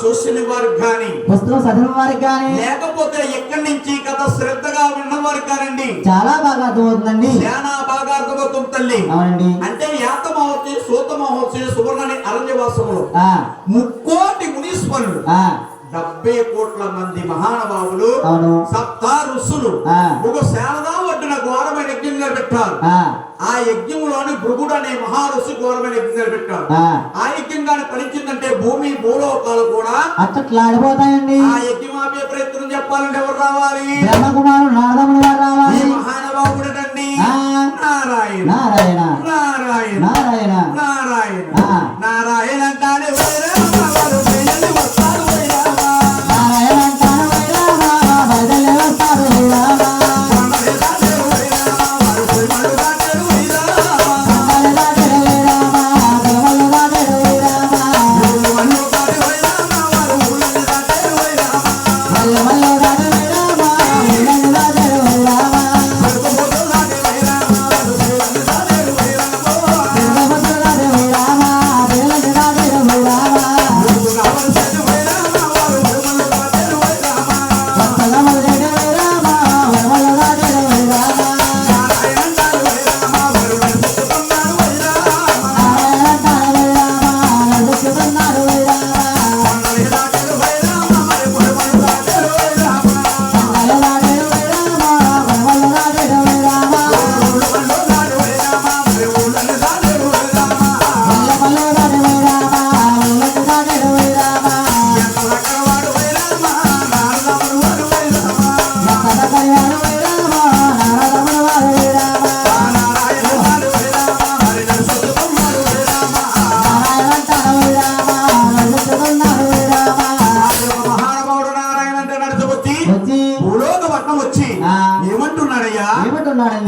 Social వారికి కానీ పుస్తకం చదివిన వారికి కానీ లేకపోతే ఎక్కడి నుంచి కథ శ్రద్ధగా విన్న వారికి కానండి. చాలా బాగా అర్థమవుతుందండి. చాలా బాగా అర్థమవుతుంది తల్లి. అవునండి. అంటే యాత మహోత్సవం సూత మహోత్సవం సువర్ణని అరణ్యవాసంలో ముక్కోటి మునీశ్వరుడు డెబ్బై కోట్ల మంది మహానుభావులు. సప్తా ఋషులు ఒక శాల యజ్ఞంగా పెట్టారు ఆ యజ్ఞంలోని భృగుడు అనే మహారుషి ఘోరమైన యజ్ఞంగా పెట్టారు ఆ. యజ్ఞంగా ఫలించిందంటే భూమి భూలోకాలు కూడా అట్లా ఆడిపోతాయండి. ఆ యజ్ఞం ఆపే ప్రయత్నం చెప్పాలంటే ఎవరు రావాలి? బ్రహ్మకుమారుడు నారదముని వారు రావాలి. మహానుభావుడటండి నారాయణ. నారాయణ. నారాయణ. నారాయణ. నారాయణ. నారాయణ అంటాడు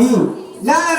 嗯，来。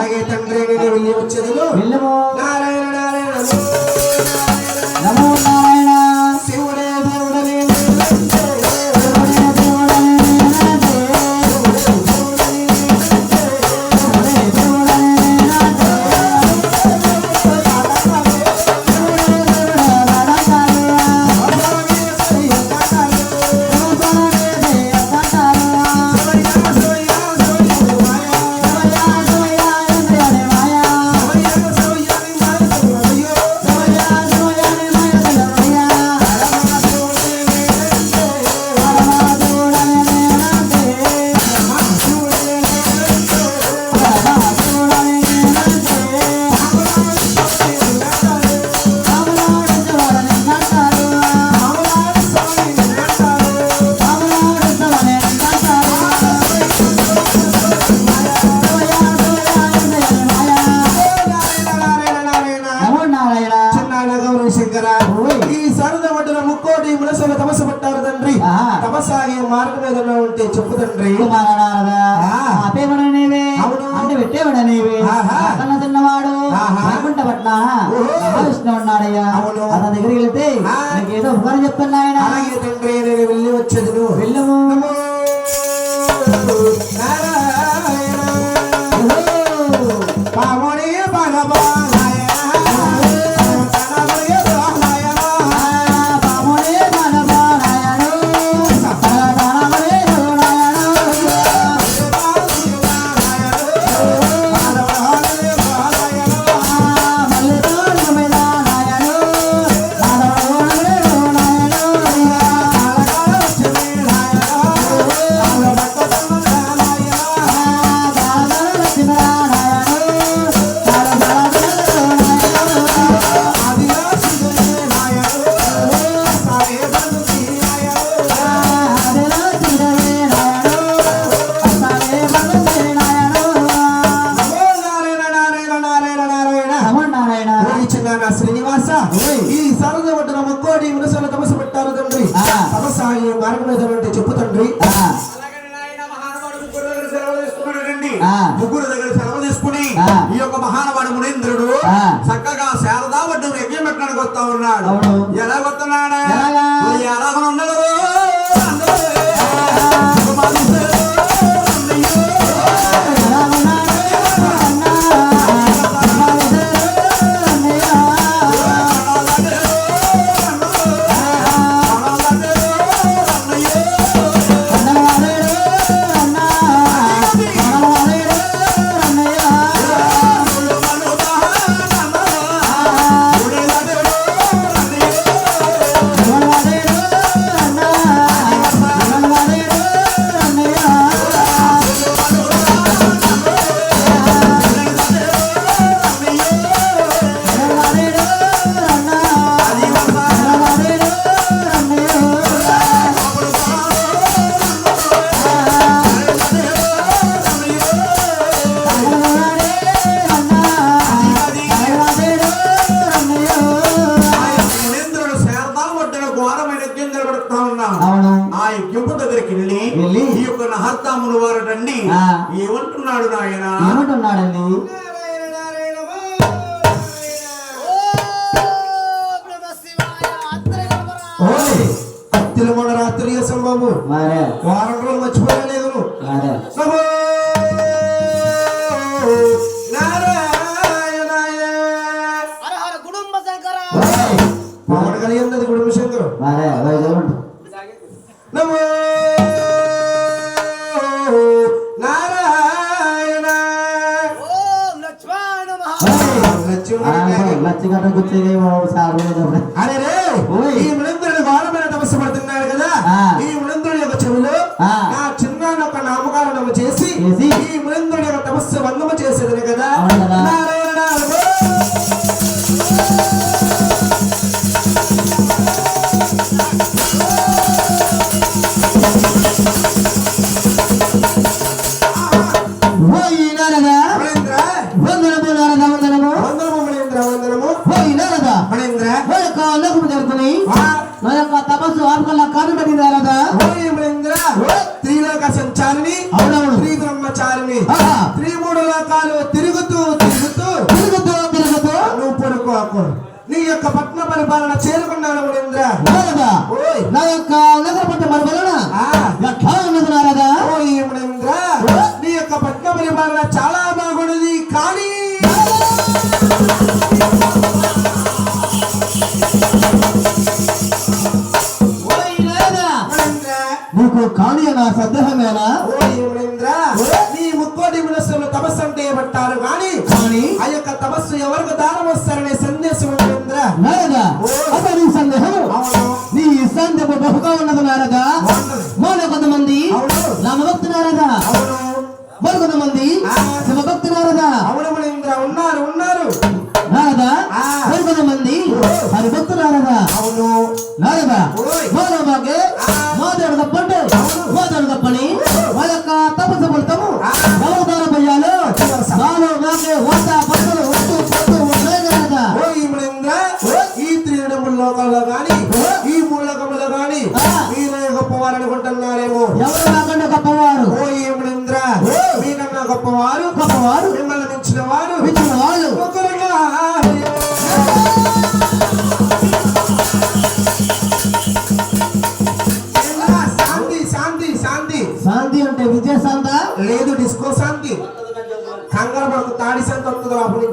అలాగే తండ్రి నేను నారాయణ నారాయణ. చెప్పు తండ్రి ఆపేవాడు అనేవి పట్నా విష్ణు ఉన్నాడయ్యా అతని దగ్గరికి వెళ్తే ఏదో ఉపకారం చెప్తున్నా ఆయన తండ్రి వెళ్ళి వచ్చేది వెళ్ళము. అంటారు తండ్రి. సమస్య మార్గం మీద చెప్పు ముగ్గురు దగ్గర సెలవు తీసుకుని ఈ యొక్క మహానవాడు మునీంద్రుడు చక్కగా శారదా వడ్డీ యజ్ఞం పెట్టడానికి వస్తా ఉన్నాడు. ఎలా వస్తున్నాడు? ఎలా ఉన్నాడు మహత్తాములు వారటండి. ఏమంటున్నాడు నాయన? ఏమంటున్నాడండి? అత్తిల మన రాత్రి చేసాం బాబు. వారం. రోజులు మర్చిపోయలేదు కుటుంబ శంకర్. నమో పచ్చిగడ్డ గుచ్చేది అరే కదా. ఈ యొక్క చెవులు చిన్న ఒక నామకారణము చేసి ఈ మనందరుడు యొక్క తపస్సు వందము చేసేది కదా. కంగారు పడుకు తాడిసం దొరుకుతుంది అప్పుడు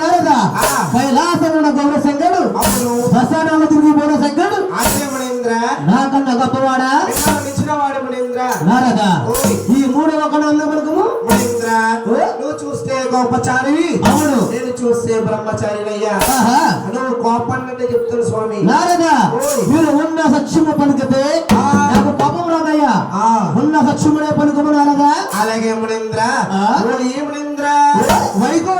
నారద. కైలాసమున గౌర సంగడు శ్మశానాల తిరిగి పోయిన సంగడు నాకన్న గొప్పవాడా? నారద. ఈ మూడవ కణాల వరకము నువ్వు చూస్తే గొప్పచారివి అవును. నేను చూస్తే బ్రహ్మచారినయ్యా. నువ్వు కోపన్నట్టే చెప్తాను స్వామి. నారద మీరు ఉన్న సత్యము పలికితే నాకు కోపం రాదయ్యా. ఉన్న సత్యమునే పలుకుము నారద. అలాగే మునింద్ర. ఏమునింద్ర వైకో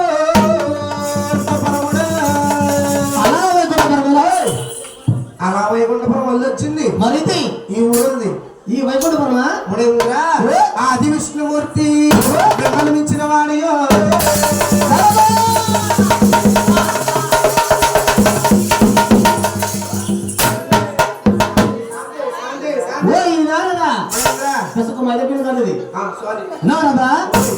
అలా వైకుంఠపురం వల్ల వచ్చింది. మరిది? ఈ ఊరుంది. ఈ వైకుంఠపురమా? ఆది విష్ణుమూర్తి. మించిన వాడి సారీ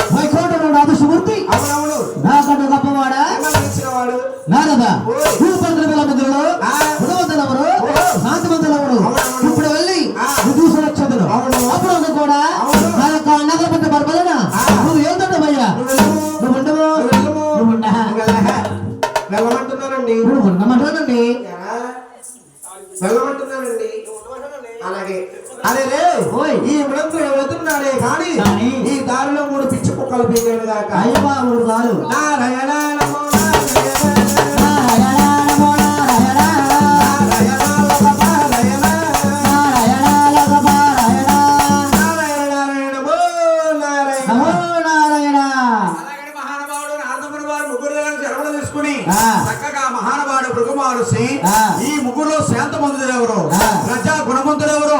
Sunday చక్కగా మహానవాడు భృగుమారుసి ఈ ముగ్గురులో శాంత మందుడెవరు ప్రజా గుణమంతుడెవరు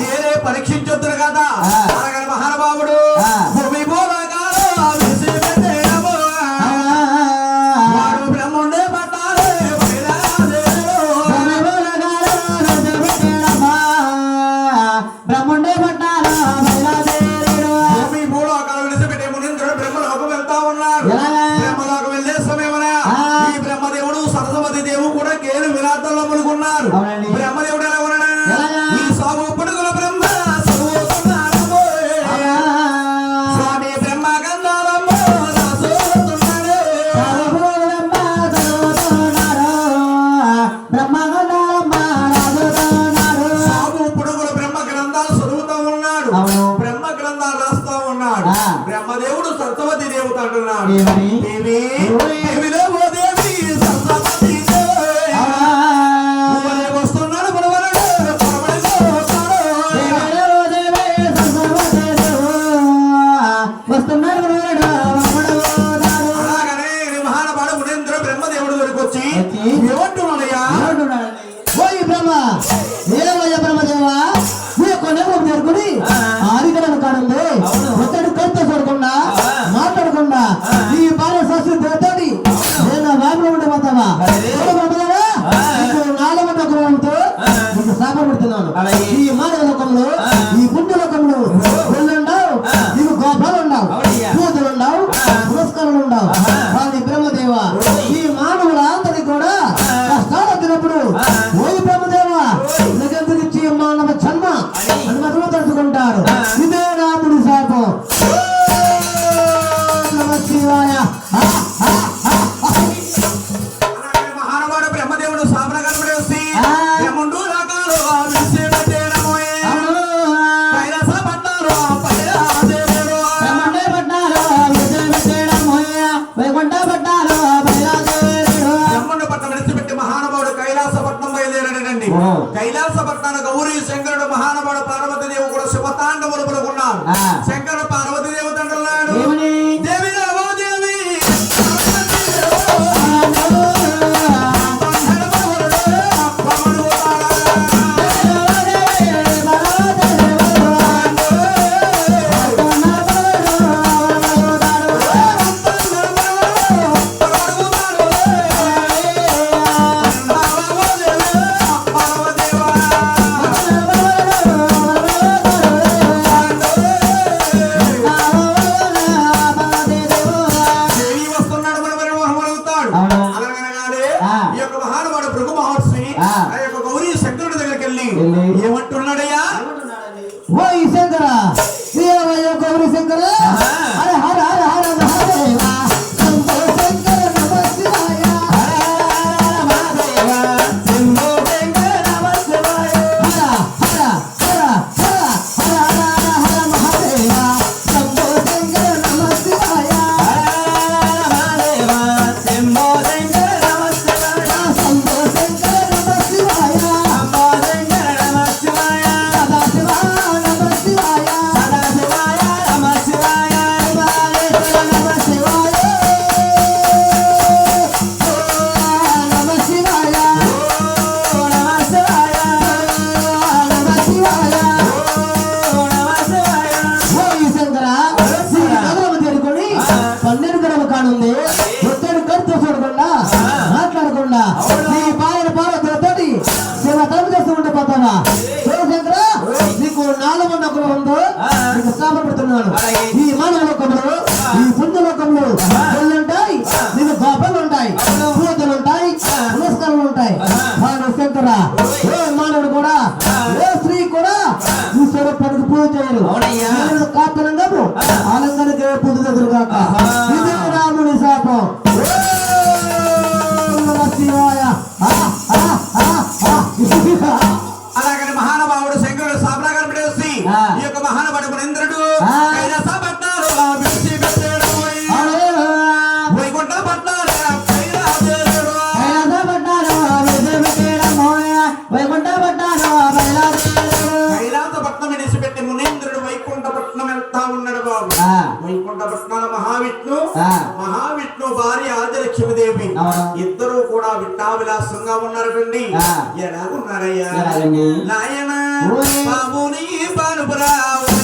నేనే పరీక్షించొద్దురు కదా? మహానుభావుడు. ఏమంటున్నాడయ్యా ఓ ఈ బ్రహ్మ! శివతాండములు పడుకున్నాడు మనము ఈ మనము వైకుంఠపట్నాల మహావిష్ణు మహావిష్ణు భార్య ఆదిలక్ష్మీదేవి ఇద్దరు కూడా విట్టావిలాసంగా ఉన్నారటండి ఎలాగున్నారయ్యా నాయన బాబుని పానుపురావు